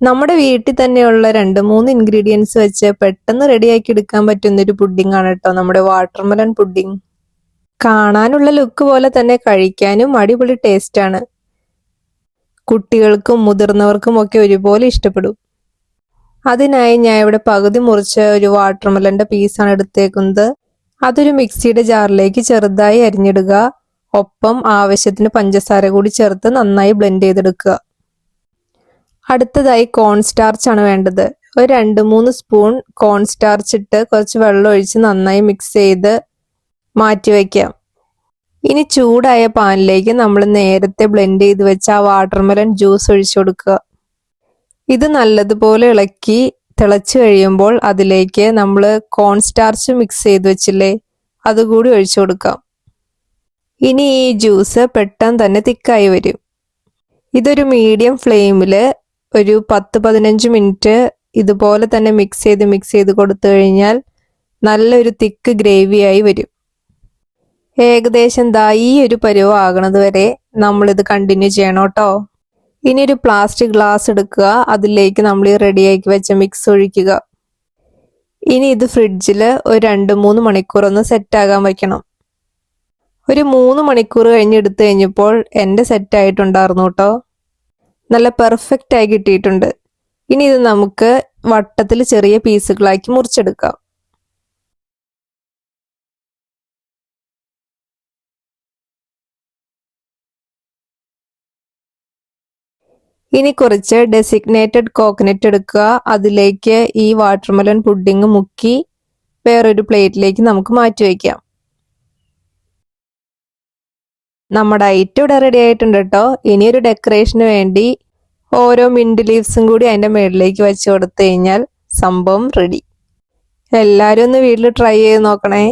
നമ്മുടെ വീട്ടിൽ തന്നെയുള്ള രണ്ട് മൂന്ന് ഇൻഗ്രീഡിയൻസ് വെച്ച് പെട്ടെന്ന് റെഡിയാക്കി എടുക്കാൻ പറ്റുന്ന ഒരു പുഡിംഗ് ആണ് കേട്ടോ നമ്മുടെ വാട്ടർമെലൺ പുഡിംഗ് കാണാനുള്ള ലുക്ക് പോലെ തന്നെ കഴിക്കാനും അടിപൊളി ടേസ്റ്റ് ആണ്. കുട്ടികൾക്കും മുതിർന്നവർക്കും ഒക്കെ ഒരുപോലെ ഇഷ്ടപ്പെടും. അതിനായി ഞാൻ ഇവിടെ പകുതി മുറിച്ച ഒരു വാട്ടർമെലന്റെ പീസാണ് എടുത്തേക്കുന്നത്. അതൊരു മിക്സിയുടെ ജാറിലേക്ക് ചെറുതായി അരിഞ്ഞിടുക. ഒപ്പം ആവശ്യത്തിന് പഞ്ചസാര കൂടി ചേർത്ത് നന്നായി ബ്ലെൻഡ് ചെയ്തെടുക്കുക. അടുത്തതായി കോൺ സ്റ്റാർച്ച് ആണ് വേണ്ടത്. ഒരു രണ്ട് മൂന്ന് സ്പൂൺ കോൺ സ്റ്റാർച്ച് ഇട്ട് കുറച്ച് വെള്ളം ഒഴിച്ച് നന്നായി മിക്സ് ചെയ്ത് മാറ്റി വയ്ക്കാം ഇനി ചൂടായ പാനിലേക്ക് നമ്മൾ നേരത്തെ ബ്ലെൻഡ് ചെയ്ത് വെച്ച ആ വാട്ടർമെലൺ ജ്യൂസ് ഒഴിച്ചു കൊടുക്കുക. ഇത് നല്ലതുപോലെ ഇളക്കി തിളച്ചു കഴിയുമ്പോൾ അതിലേക്ക് നമ്മൾ കോൺ സ്റ്റാർച്ച് മിക്സ് ചെയ്ത് വെച്ചില്ലേ അതുകൂടി ഒഴിച്ചു കൊടുക്കാം. ഇനി ഈ ജ്യൂസ് പെട്ടെന്ന് തന്നെ തിക്കായി വരും. ഇതൊരു മീഡിയം ഫ്ലെയിമിൽ ഒരു പത്ത് പതിനഞ്ച് മിനിറ്റ് ഇതുപോലെ തന്നെ മിക്സ് ചെയ്ത് മിക്സ് ചെയ്ത് കൊടുത്തു കഴിഞ്ഞാൽ നല്ലൊരു തിക്ക് ഗ്രേവിയായി വരും. ഏകദേശം ദാ ഈ ഒരു പരുവം ആകണത് വരെ നമ്മളിത് കണ്ടിന്യൂ ചെയ്യണം കേട്ടോ. ഇനി ഒരു പ്ലാസ്റ്റിക് ഗ്ലാസ് എടുക്കുക. അതിലേക്ക് നമ്മൾ ഈ റെഡിയാക്കി വെച്ച മിക്സ് ഒഴിക്കുക. ഇനി ഇത് ഫ്രിഡ്ജിൽ ഒരു രണ്ട് മൂന്ന് മണിക്കൂർ ഒന്ന് സെറ്റാകാൻ വയ്ക്കണം ഒരു മൂന്ന് മണിക്കൂർ കഴിഞ്ഞെടുത്ത് കഴിഞ്ഞപ്പോൾ എന്റെ സെറ്റായിട്ടുണ്ടായിരുന്നു കേട്ടോ. നല്ല പെർഫെക്റ്റ് ആയി കിട്ടിയിട്ടുണ്ട്. ഇനി ഇത് നമുക്ക് വട്ടത്തിൽ ചെറിയ പീസുകളാക്കി മുറിച്ചെടുക്കാം. ഇനി കുറച്ച് ഡെസിഗ്നേറ്റഡ് കോക്കനറ്റ് എടുക്കുക. അതിലേക്ക് ഈ വാട്ടർമെലൺ പുഡിംഗ് മുക്കി വേറൊരു പ്ലേറ്റിലേക്ക് നമുക്ക് മാറ്റി വയ്ക്കാം. നമ്മുടെ ഐറ്റം ഇവിടെ റെഡി ആയിട്ടുണ്ട് കേട്ടോ ഇനിയൊരു ഡെക്കറേഷന് വേണ്ടി ഓരോ മിന്റ് ലീവ്സും കൂടി അതിന്റെ മുകളിലേക്ക് വെച്ച് കൊടുത്തു കഴിഞ്ഞാൽ സംഭവം റെഡി എല്ലാവരും ഒന്ന് വീട്ടിൽ ട്രൈ ചെയ്ത് നോക്കണേ.